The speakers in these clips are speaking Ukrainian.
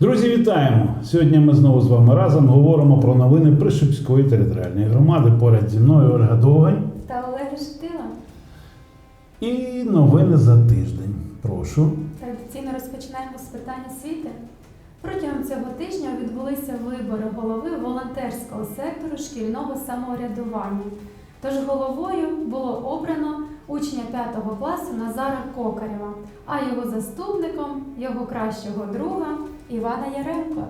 Друзі, вітаємо! Сьогодні ми знову з вами разом говоримо про новини Пришипської територіальної громади. Поряд зі мною Ольга Довгань Та Олег Штила. і новини за тиждень. Прошу. Традиційно розпочинаємо з питань освіти. Протягом цього тижня відбулися вибори голови волонтерського сектору шкільного самоврядування. Тож головою було обрано учня 5 класу Назара Кокарєва, а його заступником його кращого друга Івана Яремко.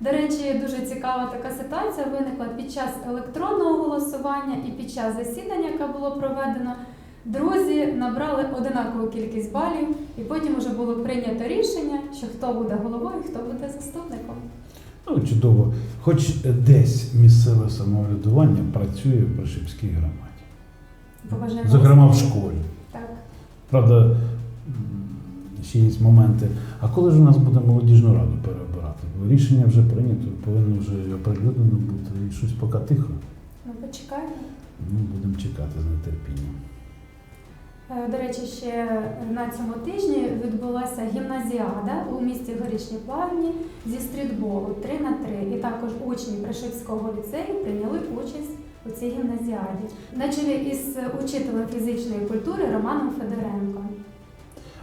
До речі, дуже цікава така ситуація виникла під час електронного голосування і під час засідання, яке було проведено. Друзі набрали одинакову кількість балів, і потім вже було прийнято рішення, що хто буде головою, хто буде заступником. Ну, чудово. Хоч десь місцеве самоврядування працює в Пришипській громаді. Побажаємо Зокрема, в школі. Так. Правда, ще є моменти. А коли ж у нас буде молодіжну раду переобирати? Бо рішення вже прийнято, повинно вже оприлюднено бути. І щось поки тихо. Ну, почекаємо. Ну, будемо чекати з нетерпінням. Е, До речі, ще на цьому тижні відбулася гімназіада у місті Горішні Плавні зі стрітболу 3 на 3 І також учні Пришивського ліцею прийняли участь у цій гімназіаді. На чолі із учителем фізичної культури Романом Федоренком.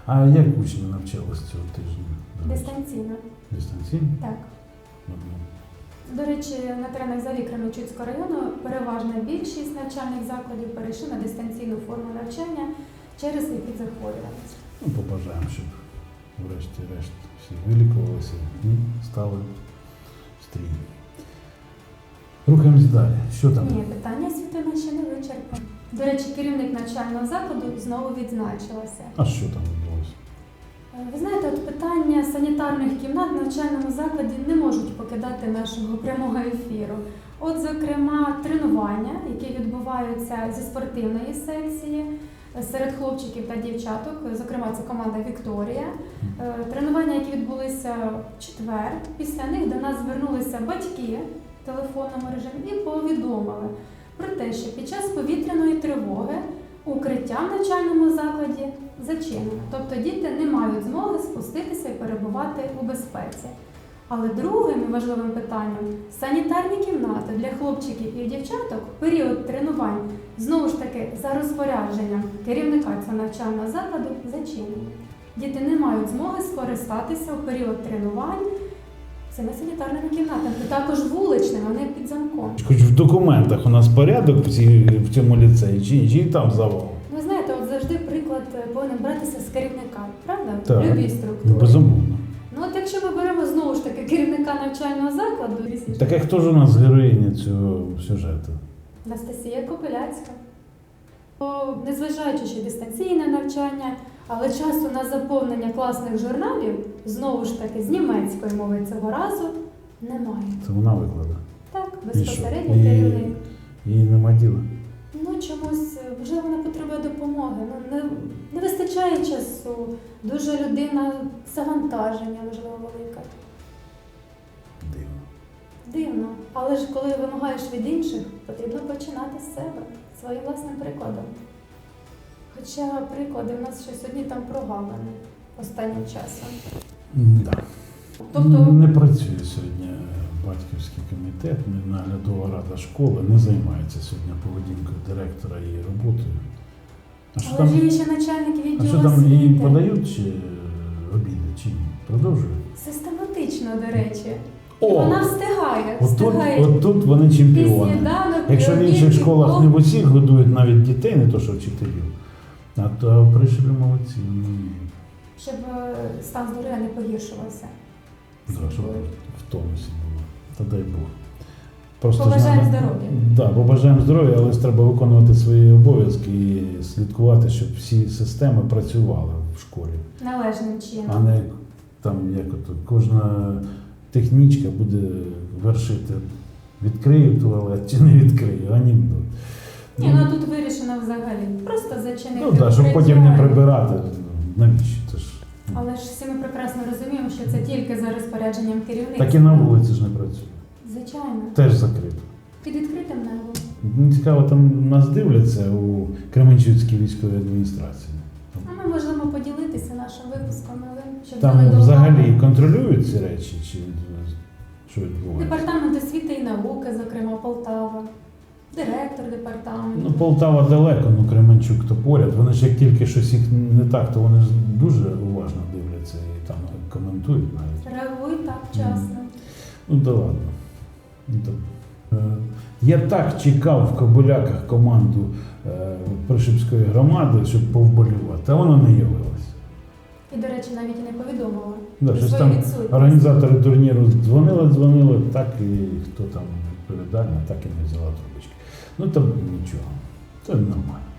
А як учні навчались цього тижня? Дистанційно. Дистанційно? Так. Ага. До речі, на теренах взагалі Кременчуцького району переважна більшість навчальних закладів перейшли на дистанційну форму навчання через епідзахворюваність. Ну, побажаємо, щоб врешті-решт всі вилікувалися і стали стрій. Рухаємось далі. Що там? Ні, питання світина ще не вичерпано. До речі, керівник навчального закладу знову відзначилася. А що там Ви знаєте, от питання санітарних кімнат в навчальному закладі не можуть покидати нашого прямого ефіру. От, зокрема, тренування, які відбуваються зі спортивної секції е, серед хлопчиків та дівчаток, зокрема, це команда Вікторія. Е, Тренування, які відбулися в четвер, після них до нас звернулися батьки телефонному режимі і повідомили про те, що під час повітряної тривоги укриття в навчальному закладі зачинено. Тобто діти не мають змоги спуститися і перебувати у безпеці. Але другим важливим питанням санітарні кімнати для хлопчиків і дівчаток в період тренувань знову ж таки за розпорядженням керівника цього навчального закладу зачинені. Діти не мають змоги скористатися у період тренувань цими санітарними кімнатами. І також вуличними, вони під замком. Хоч в документах у нас порядок в, цьому ліцеї, чи, чи там завал? Ви знаєте, от завжди приклад повинен братися з керівника, правда? Так. Любій структурі. безумовно. Ну от якщо ми беремо знову ж таки керівника навчального закладу, Так а хто ж у нас героїня цього сюжету? Анастасія Копиляцька. Незважаючи, що дистанційне навчання, але часу на заповнення класних журналів, знову ж таки, з німецької мови цього разу немає. Це вона викладає. Так, безпосередньо керівник. Їй нема діла. Ну чомусь е, вже вона потребує допомоги. Ну не, не вистачає часу. Дуже людина завантаження, можливо, велике. Дивно. Дивно. Але ж коли вимагаєш від інших, потрібно починати з себе, своїм власним прикладом. Хоча приклади в нас щось одні там прогавлені останнім часом. Да. Тобто, Не працює сьогодні батьківський комітет, наглядова рада школи, не займається сьогодні поведінкою директора і її роботою. А що але там, ж є ще начальник а відділу що там їй освіти. подають чи обіди, чи ні? Продовжують? Систематично, до речі. І О! вона встигає. От тут, встигає. от тут вони І чемпіони. сніданок, і Якщо в обід, інших і школах не в усіх годують навіть дітей, не то що вчителів, а то прийшли молодці. Ну, щоб е, стан здоров'я не погіршувався. да, щоб в тонусі було. Та дай Бог. Просто Побажаємо здоров'я. Да, побажаємо здоров'я, але ж треба виконувати свої обов'язки і слідкувати, щоб всі системи працювали в школі, Належним а не там як от кожна технічка буде вершити. Відкрию туалет чи не відкрию, анекдот. Ні, ну а тут вирішено взагалі. Просто зачинити. Ну так, щоб потім не прибирати. Навіщо? Це ж ну, Але ж всі ми прекрасно розуміємо, що це тільки за розпорядженням керівництва. так і на вулиці ж не працює. Звичайно. Теж закрито. Під відкритим небом. Мені цікаво, там нас дивляться у Кременчуцькій військовій адміністрації. А ми можемо поділитися нашим випуском новин, щоб Там дали взагалі контролюють ці речі, чи що відбувається? Департамент освіти і науки, зокрема Полтава, директор департаменту. Ну, Полтава далеко, ну Кременчук то поряд. Вони ж як тільки щось їх не так, то вони ж дуже уважно дивляться і там коментують навіть. Реагують так вчасно. Ну да ладно. Ну, е, Я так чекав в Кобиляках команду е, Пришипської громади, щоб повболівати, а вона не явилася. І, до речі, навіть і не повідомила Да, щось там. Організатори турніру дзвонили, дзвонили, так і хто там відповідальний, так і не взяла трубочки. Ну там нічого. Це нормально.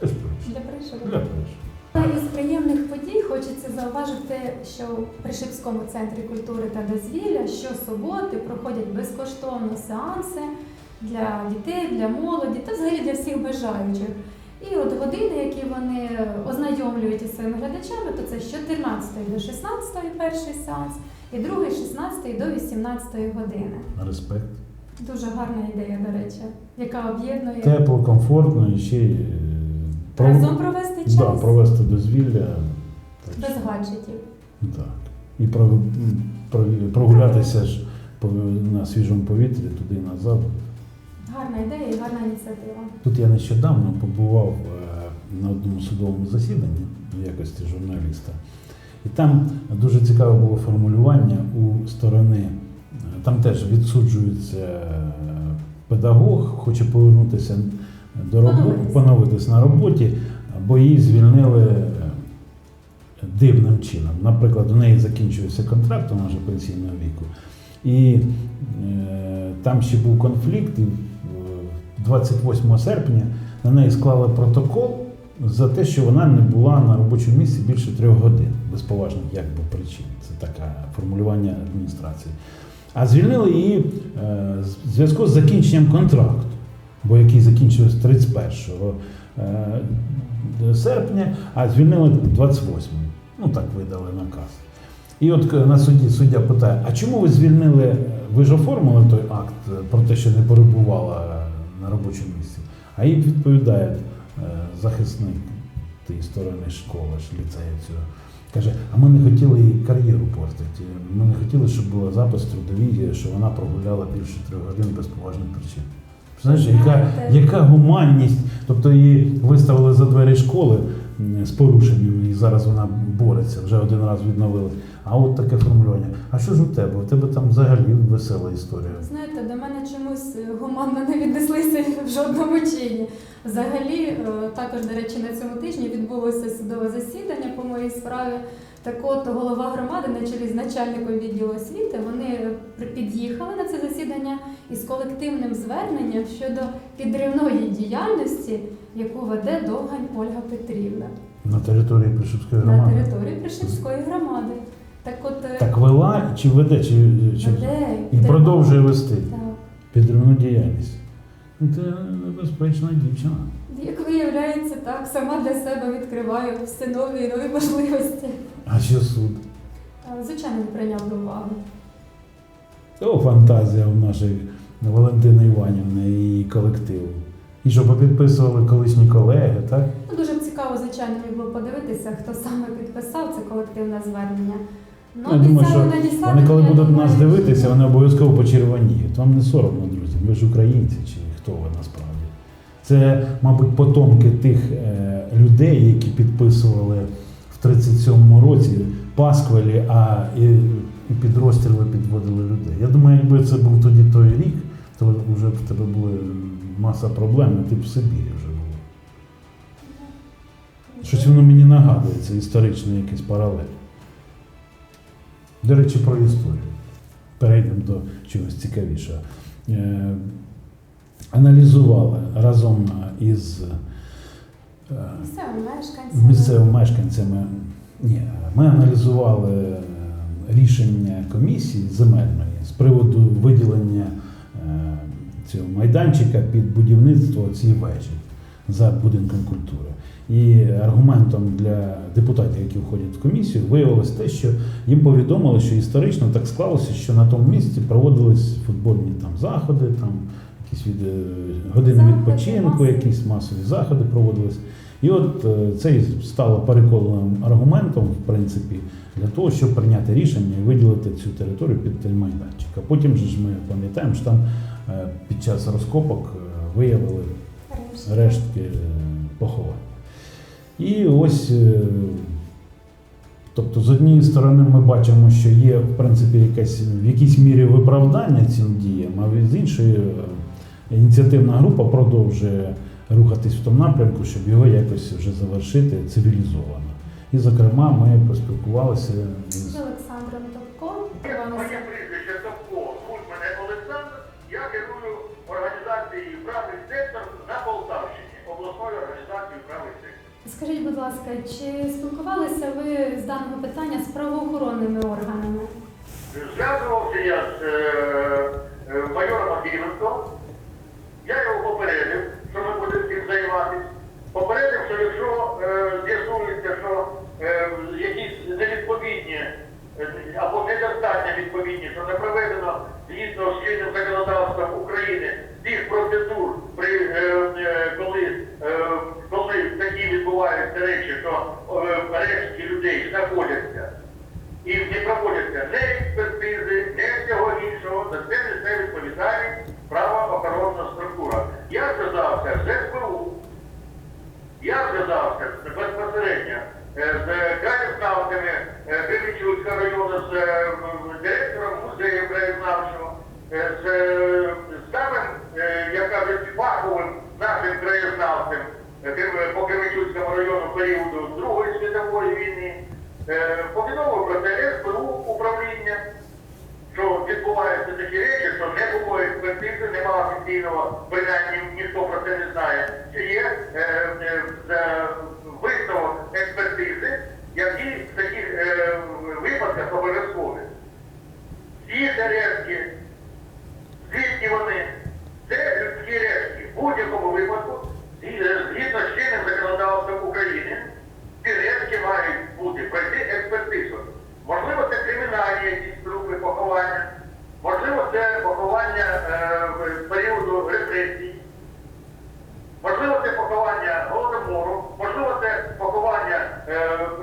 Це. Для пришиву. Для прийшло. Із приємних подій хочеться зауважити, що в Пришипському центрі культури та дозвілля щосуботи проходять безкоштовно сеанси для дітей, для молоді та взагалі для всіх бажаючих. І от години, які вони ознайомлюють із своїми глядачами, то це з 14 до 16 перший сеанс, і другий з 16 до 18 години. Респект. Дуже гарна ідея, до речі, яка об'єднує Тепло, комфортно і ще й е, разом провести час да, провести дозвілля. Так, без гаджетів. так. І м, прогулятися ж по, на свіжому повітрі туди і назад. Гарна ідея і гарна ініціатива. Тут я нещодавно побував е, на одному судовому засіданні в якості журналіста. І там дуже цікаве було формулювання у сторони. Е, Там теж відсуджується е, педагог, хоче повернутися до роботи, Поновитися. поновитися на роботі, бо її звільнили е, дивним чином. Наприклад, у неї закінчується контракт, вона вже пенсійного віку. І е, там ще був конфлікт, і е, 28 серпня на неї склали протокол за те, що вона не була на робочому місці більше трьох годин без поважних якби, причин. Це таке формулювання адміністрації. А звільнили її е, в зв'язку з закінченням контракту, бо який закінчився 31 е, серпня, а звільнили 28. Ну так видали наказ. І от е, на суді суддя питає: а чому ви звільнили? Ви ж оформили той акт про те, що не перебувала на робочому місці? А їй відповідає захисник тієї сторони школи, ж ліцею цього. Каже, а ми не хотіли їй кар'єру портити. Ми не хотіли, щоб була запис трудовій, що вона прогуляла більше трьох годин без поважних причин. Знаєш, яка, яка гуманність? Тобто її виставили за двері школи з порушенням, і зараз вона бореться, вже один раз відновили. А от таке формулювання. А що ж у тебе? У тебе там взагалі весела історія. Знаєте, до мене чомусь гуманно не віднеслися в жодному чині. Взагалі, е, також, до речі, на цьому тижні відбулося судове засідання по моїй справі. Так от голова громади на чолі з начальником відділу освіти вони під'їхали на це засідання із колективним зверненням щодо підривної діяльності, яку веде Довгань Ольга Петрівна На території Пришипської на території Пришипської громади. Так от е, Так вела чи веде, чи, чи... веде і продовжує вести Так. Підривну діяльність. Ну, Це небезпечна дівчина. Як виявляється, так, сама для себе відкриваю все нові і нові можливості. А що суд? Звичайно, не прийняв до уваги. О, фантазія у нашої Валентини Іванівни і її колективу. І що попідписували колишні колеги, так? Ну, дуже б цікаво, звичайно, мені було подивитися, хто саме підписав це колективне звернення. Ну, Я думаю, що Вони, коли будуть нас дивитися, вони обов'язково почервоніють. Вам не соромно, друзі. Ви ж українці чи хто ви насправді? Це, мабуть, потомки тих е, людей, які підписували в 37-му році пасквилі, а і, і під розстріли підводили людей. Я думаю, якби це був тоді той рік, то вже б в тебе була маса проблем, і ти б в Сибірі вже був. Щось воно мені нагадує, це історичний якийсь паралель. До речі, про історію. Перейдемо до чогось цікавішого. Е, аналізували разом із е, Місцевим місцевими мешканцями. Ні, ми аналізували е, рішення комісії земельної з приводу виділення цього майданчика під будівництво цієї вежі за будинком культури. І аргументом для депутатів, які входять в комісію, виявилось те, що їм повідомили, що історично так склалося, що на тому місці проводились футбольні там заходи, там якісь від, е, години відпочинку, якісь масові заходи проводились. І от е, це і стало переконливим аргументом, в принципі, для того, щоб прийняти рішення і виділити цю територію під той майданчик. А потім же ж ми пам'ятаємо, що там е, під час розкопок виявили. Рештки е, поховань. І ось, е, тобто, з однієї сторони, ми бачимо, що є в принципі якесь в якійсь мірі виправдання цим діям, а з іншої е, ініціативна група продовжує рухатись в тому напрямку, щоб його якось вже завершити цивілізовано. І, зокрема, ми поспілкувалися З Олександром Топком. Скажіть, будь ласка, чи спілкувалися ви з даного питання з правоохоронними органами? Зв'язувався я з е, е, майором Макієнком. Я його попередив, що ми будемо цим займатися. Попередив, що якщо е, з'ясується, що якісь невідповідні або недостатньо відповідні, що не проведено згідно з чинним законодавством України тих процедур, при, коли, коли такі відбуваються речі, е, рештки людей знаходяться і не проводяться не експертизи, не всього іншого, за це несе відповідальність правоохоронна структура. Я зв'язався з СБУ, я зв'язався безпосередньо е, з краєзнавцями е, району, з е, директором музею краєзнавчого, з, самим, як кажуть, фаховим нашим краєзнавцем е, Кер- по Кременчуцькому району періоду Другої світової війни. Е, Повідомив про це СБУ управління, що відбуваються такі речі, що не було експертизи, немає офіційного, принаймні ніхто про це не знає. Чи є е, е, е, висновок експертизи, які в таких е, випадках обов'язкові. Всі рештки, звідки вони, це людські рештки. В будь-якому випадку, згідно з чинним законодавством України, ці рештки мають бути пройти експертизу. Можливо, це кримінальні якісь трупи поховання, можливо, це поховання е, в періоду репресій, можливо, це поховання голодомору, можливо, це поховання е,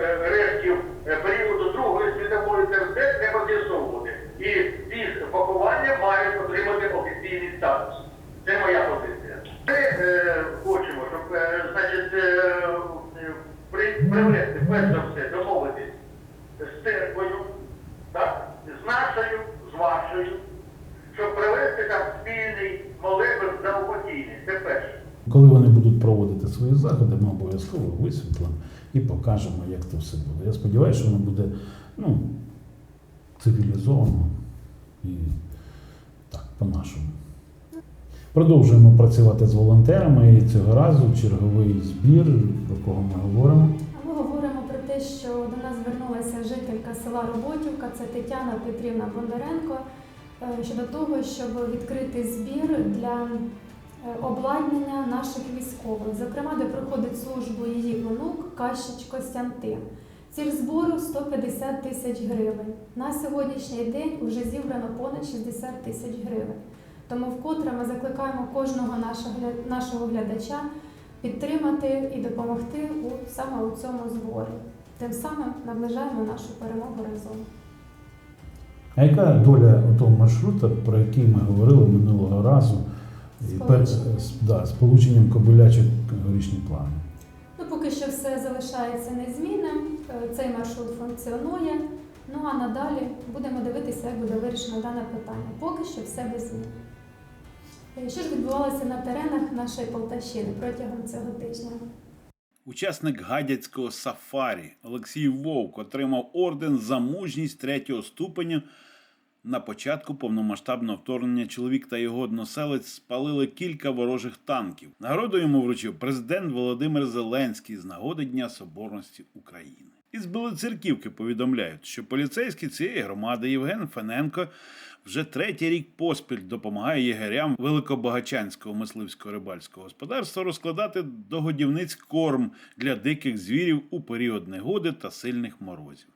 е, рештків е, періоду Другої світової, це все треба з'ясовувати. І ці поховання мають отримати офіційний статус. Це моя позиція. Ми е, хочемо, щоб е, значить, е, е, при, привести, перш за все, домовитись з церквою, так, з нашою, з вашою, щоб привести там спільний молебен за упокійний. Це перше. Коли вони будуть проводити свої заходи, ми обов'язково висвітлимо і покажемо, як це все буде. Я сподіваюся, що воно буде ну, цивілізовано і так, по-нашому. Продовжуємо працювати з волонтерами і цього разу черговий збір, про кого ми говоримо. Ми говоримо про те, що до нас звернулася жителька села Роботівка, це Тетяна Петрівна Бондаренко, е, щодо того, щоб відкрити збір для обладнання наших військових, зокрема, де проходить службу її онук Кащич Костянтин. Ціль збору 150 тисяч гривень. На сьогоднішній день вже зібрано понад 60 тисяч гривень. Тому вкотре ми закликаємо кожного нашого, глядача підтримати і допомогти у, саме у цьому зборі. Тим самим наближаємо нашу перемогу разом. А яка доля того маршрута, про який ми говорили минулого разу, і пер- Сполучення. з, да, сполученням Кобилячок горішні плани? Ну, поки що все залишається незмінним, е, цей маршрут функціонує. Ну а надалі будемо дивитися, як буде вирішено дане питання. Поки що все без змін. Е, Що ж відбувалося на теренах нашої Полтавщини протягом цього тижня? Учасник гадяцького сафарі Олексій Вовк отримав орден за мужність третього ступеня. На початку повномасштабного вторгнення чоловік та його односелець спалили кілька ворожих танків. Нагороду йому вручив президент Володимир Зеленський з нагоди Дня Соборності України. Із Білоцерківки повідомляють, що поліцейський цієї громади Євген Фененко вже третій рік поспіль допомагає єгерям Великобагачанського мисливського рибальського господарства розкладати до годівниць корм для диких звірів у період негоди та сильних морозів.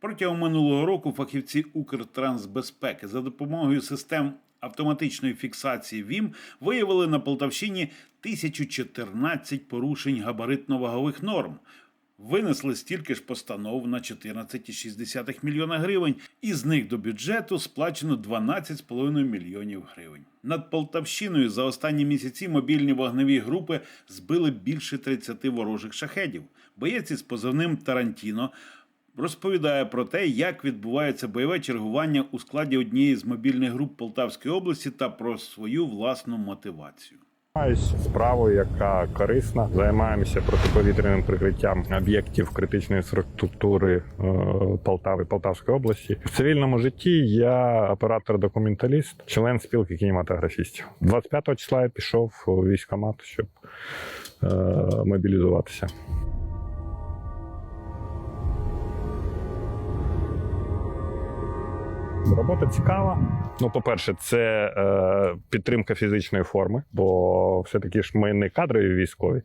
Протягом минулого року фахівці Укртрансбезпеки за допомогою систем автоматичної фіксації ВІМ виявили на Полтавщині 1014 порушень габаритно-вагових норм. Винесли стільки ж постанов на 14,6 мільйона гривень, і з них до бюджету сплачено 12,5 мільйонів гривень. Над Полтавщиною за останні місяці мобільні вогневі групи збили більше 30 ворожих шахедів. Боєць із позивним Тарантіно розповідає про те, як відбувається бойове чергування у складі однієї з мобільних груп Полтавської області та про свою власну мотивацію. Займаюсь справою, яка корисна. Займаємося протиповітряним прикриттям об'єктів критичної інфраструктури е, Полтави, Полтавської області. В цивільному житті я оператор-документаліст, член спілки кінематографістів. 25 числа я пішов у військкомат, щоб е, мобілізуватися. Робота цікава. Ну, по-перше, це е, підтримка фізичної форми, бо все-таки ж ми не кадрові військові,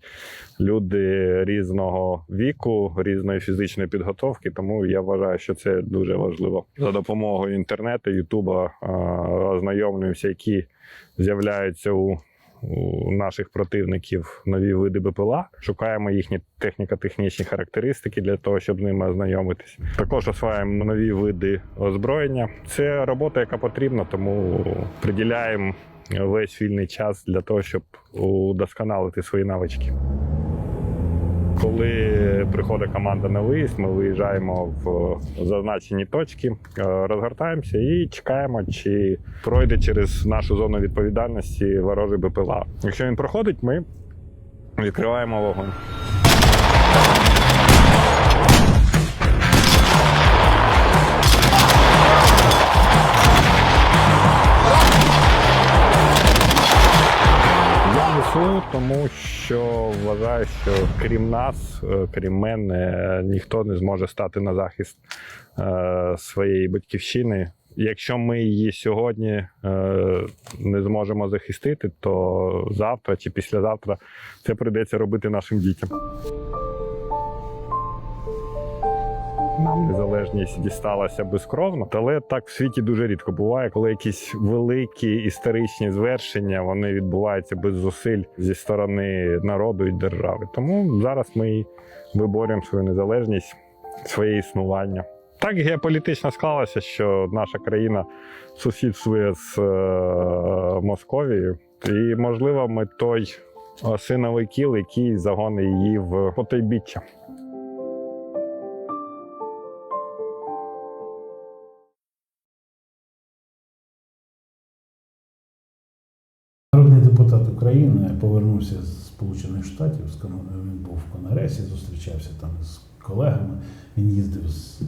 люди різного віку, різної фізичної підготовки. Тому я вважаю, що це дуже важливо. За допомогою інтернету, Ютуба е, ознайомлюємося, які з'являються у. У наших противників нові види БПЛА, шукаємо їхні техніко-технічні характеристики для того, щоб з ними ознайомитись. Також осваємо нові види озброєння. Це робота, яка потрібна, тому приділяємо весь вільний час для того, щоб удосконалити свої навички. Коли приходить команда на виїзд, ми виїжджаємо в зазначені точки, е, розгортаємося і чекаємо, чи пройде через нашу зону відповідальності ворожий БПЛА. Якщо він проходить, ми відкриваємо вогонь. Я тому що вважаю, що крім нас, е, крім мене, ніхто не зможе стати на захист е, своєї батьківщини. Якщо ми її сьогодні е, не зможемо захистити, то завтра чи післязавтра це прийдеться робити нашим дітям. Незалежність дісталася безкровно, але так в світі дуже рідко буває, коли якісь великі історичні звершення вони відбуваються без зусиль зі сторони народу і держави. Тому зараз ми виборюємо свою незалежність, своє існування. Так геополітично склалося, що наша країна сусідствує з е, Московією, і можливо, ми той осиновий кіл, який загонить її в потойбіччя. України повернувся з Сполучених Штатів. Він був в Конгресі, зустрічався там з колегами. Він їздив з е,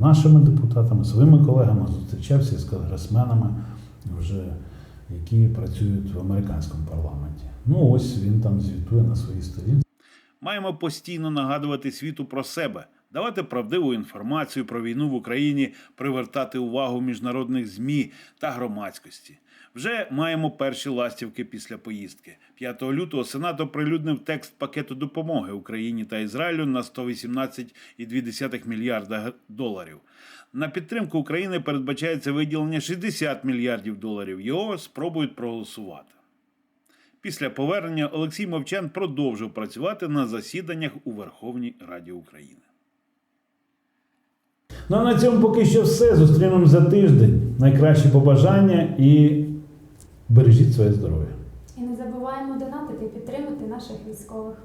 нашими депутатами, своїми колегами, зустрічався з конгресменами, вже, які працюють в американському парламенті. Ну ось він там звітує на своїй сторінці. Маємо постійно нагадувати світу про себе, давати правдиву інформацію про війну в Україні, привертати увагу міжнародних ЗМІ та громадськості. Вже маємо перші ластівки після поїздки. 5 лютого Сенат оприлюднив текст пакету допомоги Україні та Ізраїлю на 118,2 мільярда доларів. На підтримку України передбачається виділення 60 мільярдів доларів. Його спробують проголосувати. Після повернення Олексій Мовчан продовжив працювати на засіданнях у Верховній Раді України. Ну а на цьому поки що все. Зустрінемось за тиждень. Найкращі побажання і бережіть своє здоров'я. І не забуваємо донатити і підтримати наших військових.